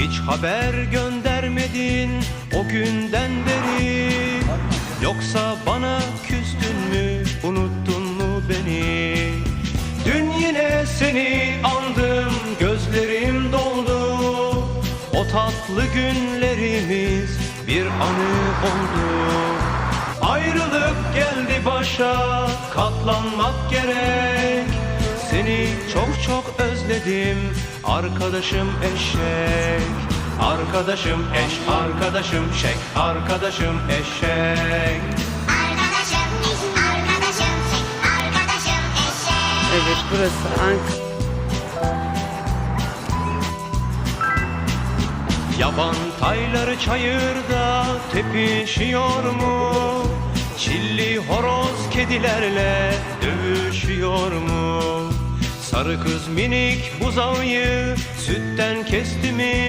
Hiç haber göndermedin o günden beri. Yoksa bana küstün mü unuttun mu beni? Dün yine seni andım gözlerim doldu. O tatlı günlerimiz bir anı oldu. Ayrılık geldi başa katlanmak gerek. Seni çok çok özledim arkadaşım eşek Arkadaşım eş, arkadaşım şek, arkadaşım eşek Arkadaşım eş, arkadaşım şek, arkadaşım eşek. Evet burası Ankara. Yaban tayları çayırda tepişiyor mu? Çilli horoz kedilerle dövüşüyor mu? Sarı kız minik buzağıyı sütten?